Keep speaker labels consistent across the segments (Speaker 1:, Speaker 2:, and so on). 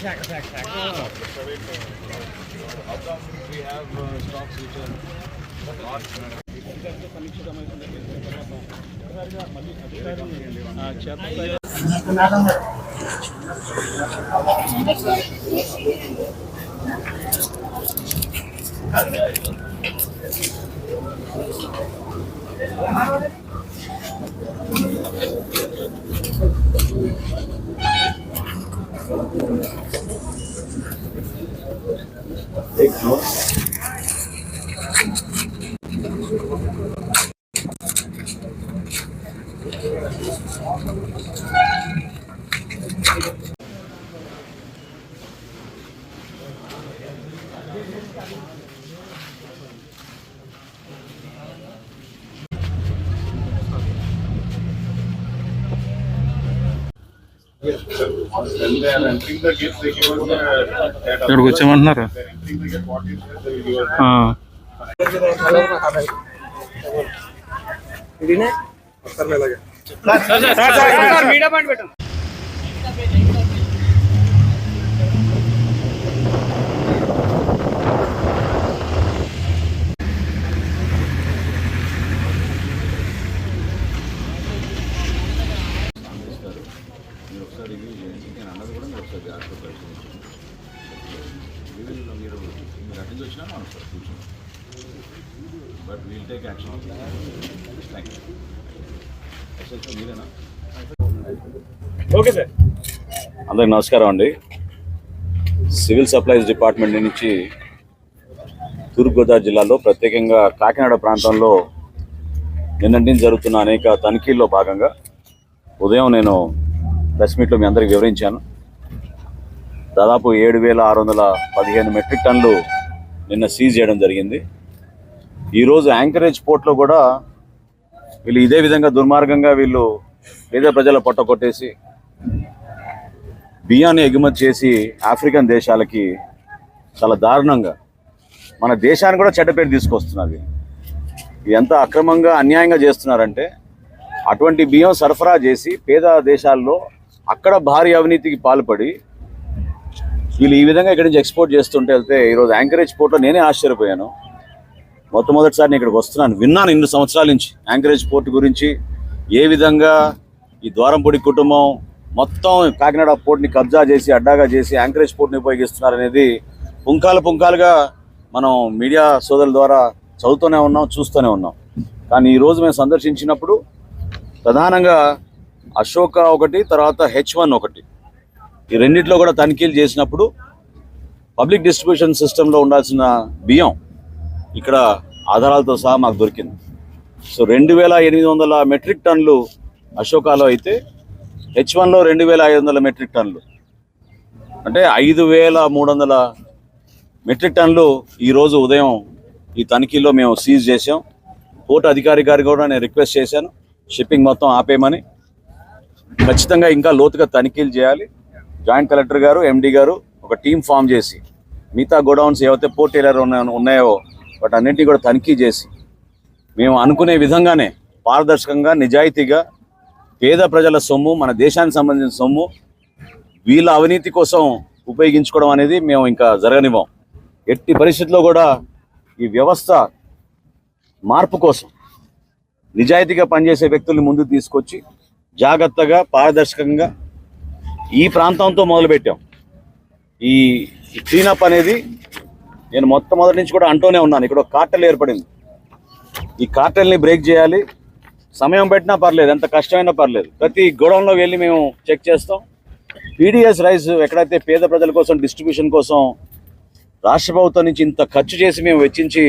Speaker 1: Check,
Speaker 2: check, check.
Speaker 1: Wow. We have uh, stocks. Thank you. Egg, no? Will give us.
Speaker 2: ఆ,
Speaker 3: మీరు ఒకసారి review చేయండి నేను అన్నది కూడా మీరు ఒకసారి జాగ్రత్త పరిశీలించండి. రివ్యూలో మీరు మీరు అటెండ్ వచ్చినా మనం సార్ కూర్చోండి but we'll take action thank you మీరేనా? అందరికి నమస్కారం అండి. సివిల్ సప్లైస్ డిపార్ట్మెంట్ నుంచి తూర్పుగోదావరి జిల్లాలో ప్రత్యేకంగా కాకినాడ ప్రాంతంలో నిన్నటి నుంచి జరుగుతున్న అనేక తనిఖీల్లో భాగంగా ఉదయం నేను ప్రెస్ మీట్లో మీ అందరికి వివరించాను. దాదాపు ఏడు వేల ఆరు వందల పదిహేను మెట్రిక్ టన్లు నిన్న సీజ్ చేయడం జరిగింది. ఈరోజు యాంకరేజ్ పోర్ట్లో కూడా వీళ్ళు ఇదే విధంగా దుర్మార్గంగా వీళ్ళు పేద ప్రజల పొట్ట కొట్టేసి బియ్యాన్ని ఎగుమతి చేసి ఆఫ్రికన్ దేశాలకి చాలా దారుణంగా మన దేశాన్ని కూడా చెడ్డ పేరు తీసుకొస్తున్నది ఎంత అక్రమంగా అన్యాయంగా చేస్తున్నారంటే అటువంటి బియ్యం సరఫరా చేసి పేద దేశాల్లో అక్కడ భారీ అవినీతికి పాల్పడి వీళ్ళు ఈ విధంగా ఇక్కడి నుంచి ఎక్స్పోర్ట్ చేస్తుంటే వెళ్తే ఈరోజు యాంకరేజ్ పోర్ట్లో నేనే ఆశ్చర్యపోయాను. మొట్టమొదటిసారి నేను ఇక్కడికి వస్తున్నాను విన్నాను ఇన్ని సంవత్సరాల నుంచి యాంకరేజ్ పోర్ట్ గురించి ఏ విధంగా ఈ ద్వారంపొడి కుటుంబం మొత్తం కాకినాడ పోర్ట్ని కబ్జా చేసి అడ్డాగా చేసి యాంకరేజ్ పోర్ట్ని ఉపయోగిస్తున్నారు అనేది పుంకాలు పుంకాలుగా మనం మీడియా సోదరుల ద్వారా చదువుతూనే ఉన్నాం చూస్తూనే ఉన్నాం. కానీ ఈరోజు మేము సందర్శించినప్పుడు ప్రధానంగా అశోక ఒకటి తర్వాత హెచ్ వన్ ఒకటి. ఈ రెండిట్లో కూడా తనిఖీలు చేసినప్పుడు పబ్లిక్ డిస్ట్రిబ్యూషన్ సిస్టంలో ఉండాల్సిన బియ్యం ఇక్కడ ఆధారాలతో సహా మాకు దొరికింది. సో రెండు వేల ఎనిమిది వందల మెట్రిక్ టన్నులు అశోకాలో అయితే హెచ్ వన్లో రెండు వేల ఐదు వందల మెట్రిక్ టన్నులు. అంటే ఐదు వేల మూడు వందల మెట్రిక్ టన్నులు ఈరోజు ఉదయం ఈ తనిఖీలో మేము సీజ్ చేసాం కోర్టు అధికారి గారికి కూడా నేను రిక్వెస్ట్ చేశాను. షిప్పింగ్ మొత్తం ఆపేయమని ఖచ్చితంగా ఇంకా లోతుగా తనిఖీలు చేయాలి. జాయింట్ కలెక్టర్ గారు ఎండి గారు ఒక టీం ఫామ్ చేసి మిగతా గోడౌన్స్ ఏవైతే పోర్ట్ ఏరియా ఉన్నాయో వాటి అన్నింటినీ కూడా తనిఖీ చేసి మేము అనుకునే విధంగానే పారదర్శకంగా నిజాయితీగా పేద ప్రజల సొమ్ము మన దేశానికి సంబంధించిన సొమ్ము వీళ్ళ అవినీతి కోసం ఉపయోగించుకోవడం అనేది మేము ఇంకా జరగనివ్వం. ఎట్టి పరిస్థితుల్లో కూడా ఈ వ్యవస్థ మార్పు కోసం నిజాయితీగా పనిచేసే వ్యక్తుల్ని ముందుకు తీసుకొచ్చి జాగ్రత్తగా పారదర్శకంగా ఈ ప్రాంతంతో మొదలుపెట్టాం. ఈ క్లీనప్ అనేది నేను మొట్టమొదటి నుంచి కూడా అంటూనే ఉన్నాను. ఇక్కడ ఒక కార్టెల్ ఏర్పడింది. ఈ కార్టెల్ని బ్రేక్ చేయాలి. సమయం పెట్టినా పర్లేదు ఎంత కష్టమైనా పర్లేదు. ప్రతి గోడౌన్లో వెళ్ళి మేము చెక్ చేస్తాం. పీడిఎస్ రైస్ ఎక్కడైతే పేద ప్రజల కోసం డిస్ట్రిబ్యూషన్ కోసం రాష్ట్ర ప్రభుత్వం నుంచి ఇంత ఖర్చు చేసి మేము వెచ్చించి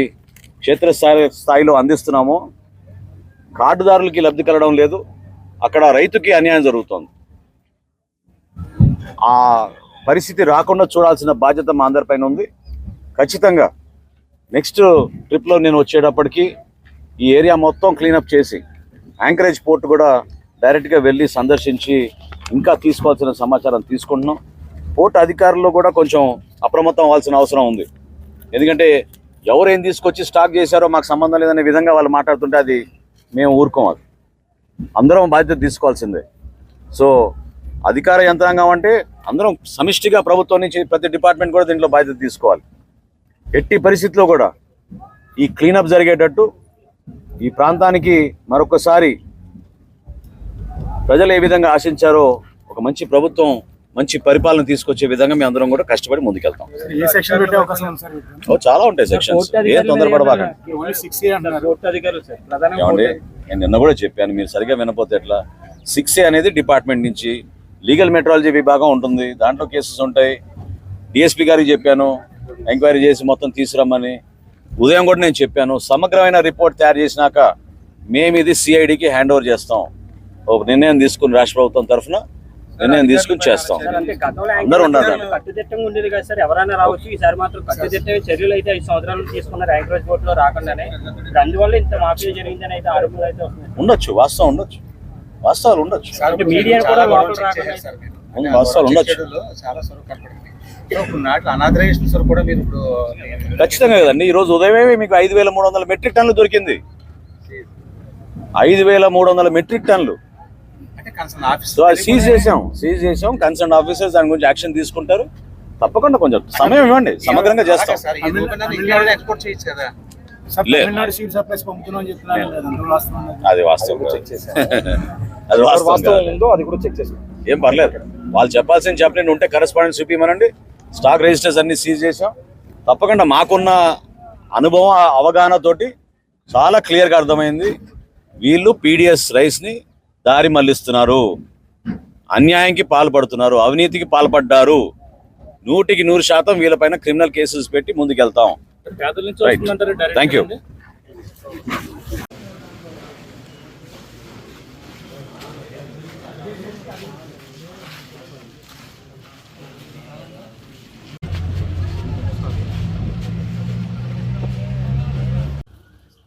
Speaker 3: క్షేత్రస్థాయి స్థాయిలో అందిస్తున్నామో కార్డుదారులకి లబ్ధి కలగడం లేదు. అక్కడ రైతుకి అన్యాయం జరుగుతోంది. ఆ పరిస్థితి రాకుండా చూడాల్సిన బాధ్యత మా అందరిపైన ఉంది. ఖచ్చితంగా నెక్స్ట్ ట్రిప్లో నేను వచ్చేటప్పటికి ఈ ఏరియా మొత్తం క్లీనప్ చేసి యాంకరేజ్ పోర్ట్ కూడా డైరెక్ట్గా వెళ్ళి సందర్శించి ఇంకా తీసుకోవాల్సిన సమాచారం తీసుకుంటున్నాం. పోర్ట్ అధికారులు కూడా కొంచెం అప్రమత్తం అవ్వాల్సిన అవసరం ఉంది. ఎందుకంటే ఎవరు ఏం తీసుకొచ్చి స్టాక్ చేశారో మాకు సంబంధం లేదనే విధంగా వాళ్ళు మాట్లాడుతుంటే అది మేము ఊరుకోం అందరం బాధ్యత తీసుకోవాల్సిందే. సో అధికార యంత్రాంగం అంటే అందరం సమిష్టిగా ప్రభుత్వం నుంచి ప్రతి డిపార్ట్మెంట్ కూడా దీంట్లో బాధ్యత తీసుకోవాలి. ఎట్టి పరిస్థితిలో కూడా ఈ క్లీనప్ జరిగేటట్టు ఈ ప్రాంతానికి మరొకసారి ప్రజలు ఏ విధంగా ఆశించారో ఒక మంచి ప్రభుత్వం మంచి పరిపాలన తీసుకొచ్చే విధంగా మేము అందరం కూడా కష్టపడి ముందుకెళ్తాం.
Speaker 2: ఏ సెక్షన్ పెట్టే అవకాశం ఉంది సార్
Speaker 3: ఓ చాలా ఉంటాయి సెక్షన్స్. ఏం తొందరపడబాకండి. నేను నిన్న కూడా చెప్పాను మీరు సరిగా వినపోతే ఎట్లా? సిక్స్ ఏ అనేది డిపార్ట్మెంట్ నుంచి లీగల్ మెట్రాలజీ విభాగం ఉంటుంది దాంట్లో కేసెస్ ఉంటాయి. డిఎస్పీ గారికి చెప్పాను ఎంక్వైరీ చేసి మొత్తం తీసుకురమ్మని. ఉదయం కూడా నేను చెప్పాను సమగ్రమైన రిపోర్ట్ తయారు చేసినాక మేము ఇది సిఐడికి హ్యాండ్ ఓవర్ చేస్తాం. ఒక నిర్ణయం తీసుకుని రాష్ట్ర ప్రభుత్వం తరఫున నిర్ణయం తీసుకుని చేస్తాం అందరూ ఉన్నారు.
Speaker 4: కట్టుదిట్టంగా ఉండేది కదా సార్. ఎవరైనా రావచ్చు ఈసారి మాత్రం కట్టుదిట్టమైన చర్యలు అయితే ఐదు సంవత్సరాలు తీసుకున్నారు యాంకరేజ్ బోర్డులో రాకుండానే. అందువల్ల ఇంత మాఫియా జరిగిందని అయితే ఆరోపణలు అయితే వస్తున్నాయి
Speaker 3: ఉండొచ్చు వాస్తవం ఉండొచ్చు. వాస్తవాలు ఉండొచ్చు.
Speaker 4: అంటే మీడియా కూడా
Speaker 3: వాస్తవాలు ఉండొచ్చు.
Speaker 5: చాలా కూడా మీరు ఇప్పుడు
Speaker 3: ఖచ్చితంగా కదండి. ఈ రోజు ఉదయమే మీకు ఐదు వేల మూడు వందల మెట్రిక్ టన్నులు దొరికింది. ఐదు వేల మూడు వందల మెట్రిక్
Speaker 5: ఆఫీస్
Speaker 3: సో అది సీజ్ చేసాం సీజ్ చేసాం కన్సర్న్ ఆఫీసర్స్ దాని గురించి యాక్షన్ తీసుకుంటారు. తప్పకుండా కొంచెం సమయం ఇవ్వండి. సమగ్రంగా చేస్తాం. అది వాస్తవం అది వాస్తవం ఏం పర్లేదు. వాళ్ళు చెప్పాల్సిన చెప్పలేని ఉంటే కరెస్పాండెన్స్ చూపించమనండి స్టాక్ రిజిస్టర్స్ అన్ని సీజ్ చేసాం తప్పకుండా మాకున్న అనుభవం ఆ అవగాహనతోటి చాలా క్లియర్గా అర్థమైంది. వీళ్ళు పీడిఎస్ రైస్ని దారి మళ్ళిస్తున్నారు అన్యాయంకి పాల్పడుతున్నారు. అవినీతికి పాల్పడ్డారు. నూటికి నూరు శాతం వీళ్ళపైన క్రిమినల్ కేసెస్ పెట్టి ముందుకెళ్తాం.
Speaker 4: వస్తుందంటారు direct
Speaker 3: Thank you.